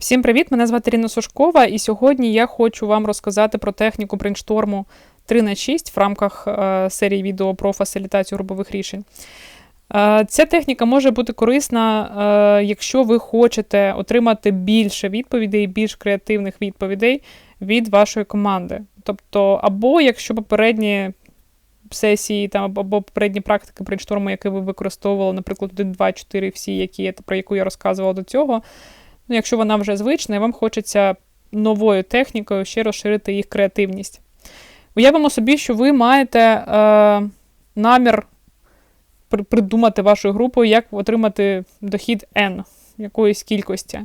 Всім привіт! Мене звати Ріна Сушкова, і сьогодні я хочу вам розказати про техніку брейншторму 3 на 6 в рамках е, серії відео про фасилітацію групових рішень. Е, ця техніка може бути корисна, е, якщо ви хочете отримати більше відповідей, більш креативних відповідей від вашої команди. Тобто, або якщо попередні сесії там, або попередні практики брейншторму, які ви використовували, наприклад, 1, 2, 4, всі, які, про яку я розказувала до цього. Ну, якщо вона вже звична, і вам хочеться новою технікою ще розширити їх креативність. Уявимо собі, що ви маєте е, намір придумати вашою групою, як отримати дохід N якоїсь кількості.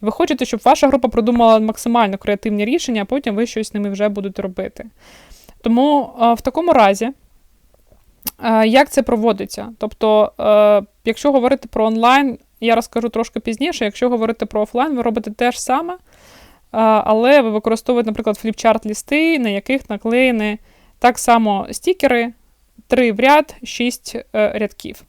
Ви хочете, щоб ваша група продумала максимально креативні рішення, а потім ви щось з ними вже будете робити. Тому е, в такому разі, е, як це проводиться? Тобто, е, якщо говорити про онлайн, я розкажу трошки пізніше. Якщо говорити про офлайн, ви робите те ж саме, але ви використовуєте, наприклад, фліпчарт-лісти, на яких наклеєні так само стікери, 3 в ряд, 6 е, рядків.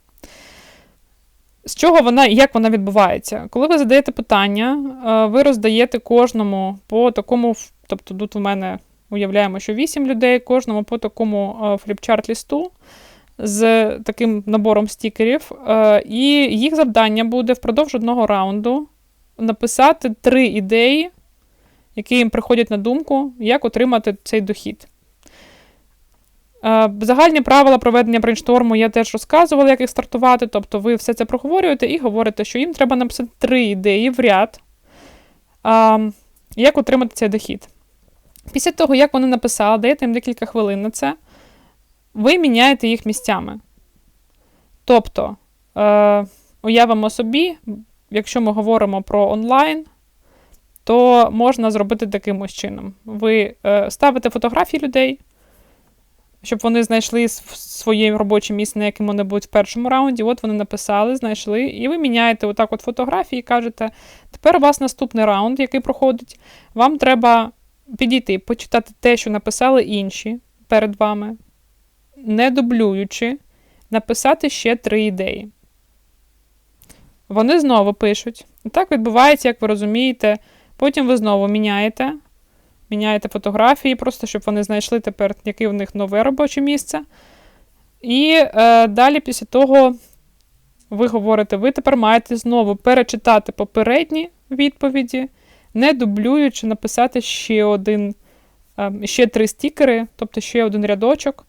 З чого вона і як вона відбувається? Коли ви задаєте питання, е, ви роздаєте кожному по такому, тобто тут у мене уявляємо, що 8 людей, кожному по такому е, фліпчарт-лісту з таким набором стікерів, е, і їх завдання буде впродовж одного раунду написати три ідеї, які їм приходять на думку, як отримати цей дохід. Е, загальні правила проведення брейншторму я теж розказувала, як їх стартувати. Тобто ви все це проговорюєте і говорите, що їм треба написати три ідеї в ряд, як отримати цей дохід. Після того, як вони написали, даєте їм декілька хвилин на це ви міняєте їх місцями. Тобто, е, уявимо собі, якщо ми говоримо про онлайн, то можна зробити таким ось чином. Ви е, ставите фотографії людей, щоб вони знайшли своє робоче місце, на якому вони будуть в першому раунді. От вони написали, знайшли, і ви міняєте отак от фотографії і кажете, тепер у вас наступний раунд, який проходить. Вам треба підійти, почитати те, що написали інші перед вами не дублюючи, написати ще три ідеї. Вони знову пишуть. І так відбувається, як ви розумієте. Потім ви знову міняєте. Міняєте фотографії, просто щоб вони знайшли тепер, яке в них нове робоче місце. І е, далі, після того, ви говорите, ви тепер маєте знову перечитати попередні відповіді, не дублюючи, написати ще один, е, ще три стікери, тобто ще один рядочок.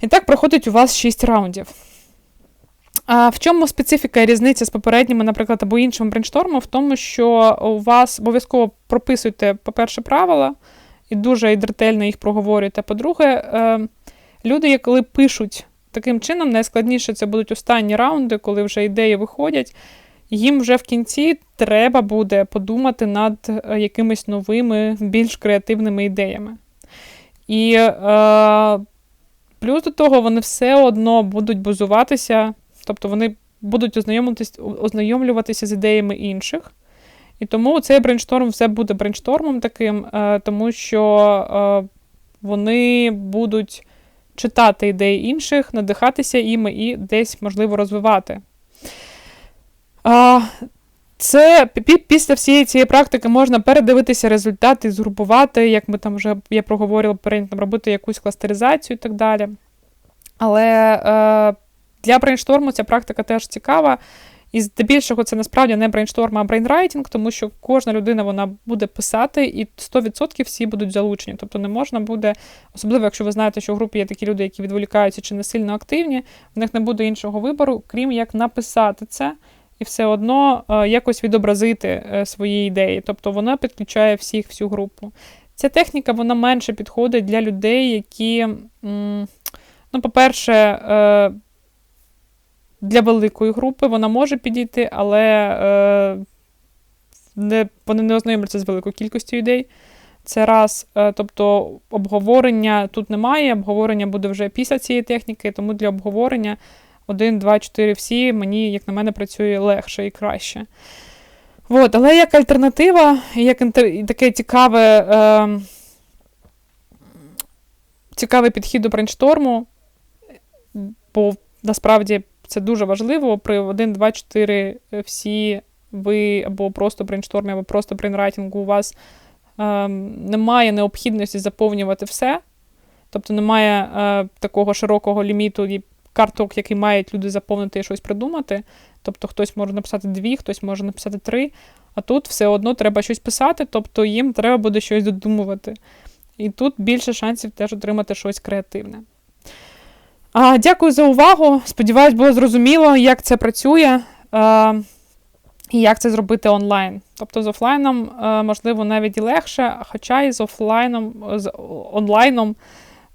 І так проходить у вас 6 раундів. А В чому специфіка і різниця з попередніми, наприклад, або іншим брейнштормом? В тому, що у вас обов'язково прописуйте, по-перше, правила, і дуже і ретельно їх проговорюєте. По-друге, е, люди, коли пишуть таким чином, найскладніше це будуть останні раунди, коли вже ідеї виходять. Їм вже в кінці треба буде подумати над е, якимись новими, більш креативними ідеями. І е, Плюс до того, вони все одно будуть базуватися, тобто вони будуть ознайомлюватися з ідеями інших. І тому цей брейншторм все буде брейнштормом таким, е, тому що е, вони будуть читати ідеї інших, надихатися іми і десь, можливо, розвивати. Це після всієї цієї практики можна передивитися результати, згрупувати, як ми там вже я проговорила, там робити якусь кластеризацію і так далі. Але е, для брейншторму ця практика теж цікава. І здебільшого це насправді не брейншторм, а брейнрайтінг, тому що кожна людина вона буде писати, і 100% всі будуть залучені. Тобто не можна буде, особливо, якщо ви знаєте, що в групі є такі люди, які відволікаються чи не сильно активні, в них не буде іншого вибору, крім як написати це і все одно е, якось відобразити е, свої ідеї. Тобто вона підключає всіх, всю групу. Ця техніка вона менше підходить для людей, які, ну, по-перше, е, для великої групи вона може підійти, але не, вони не ознайомляться з великою кількістю ідей. Це раз, тобто обговорення тут немає, обговорення буде вже після цієї техніки, тому для обговорення 1, 2, 4 всі, мені, як на мене, працює легше і краще. От, але як альтернатива, як інтер... таке цікаве, е... цікавий підхід до брейншторму, бо насправді це дуже важливо. При 1, 2, 4 всі ви або просто брейнштормі, або просто брейнрайтингу, у вас е, немає необхідності заповнювати все. Тобто немає е, такого широкого ліміту карток, які мають люди заповнити і щось придумати. Тобто хтось може написати дві, хтось може написати три, а тут все одно треба щось писати, тобто їм треба буде щось додумувати. І тут більше шансів теж отримати щось креативне. А, Дякую за увагу. Сподіваюсь, було зрозуміло, як це працює а, і як це зробити онлайн. Тобто з офлайном, а, можливо, навіть і легше, хоча і з офлайном, з онлайном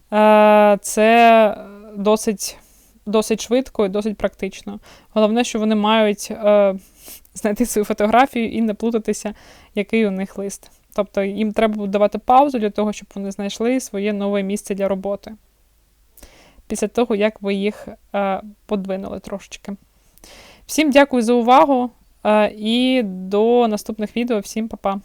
а, це досить досить швидко і досить практично. Головне, що вони мають а, знайти свою фотографію і не плутатися, який у них лист. Тобто їм треба давати паузу для того, щоб вони знайшли своє нове місце для роботи. Після того, як ви їх е, подвинули трошечки. Всім дякую за увагу е, і до наступних відео. Всім па-па!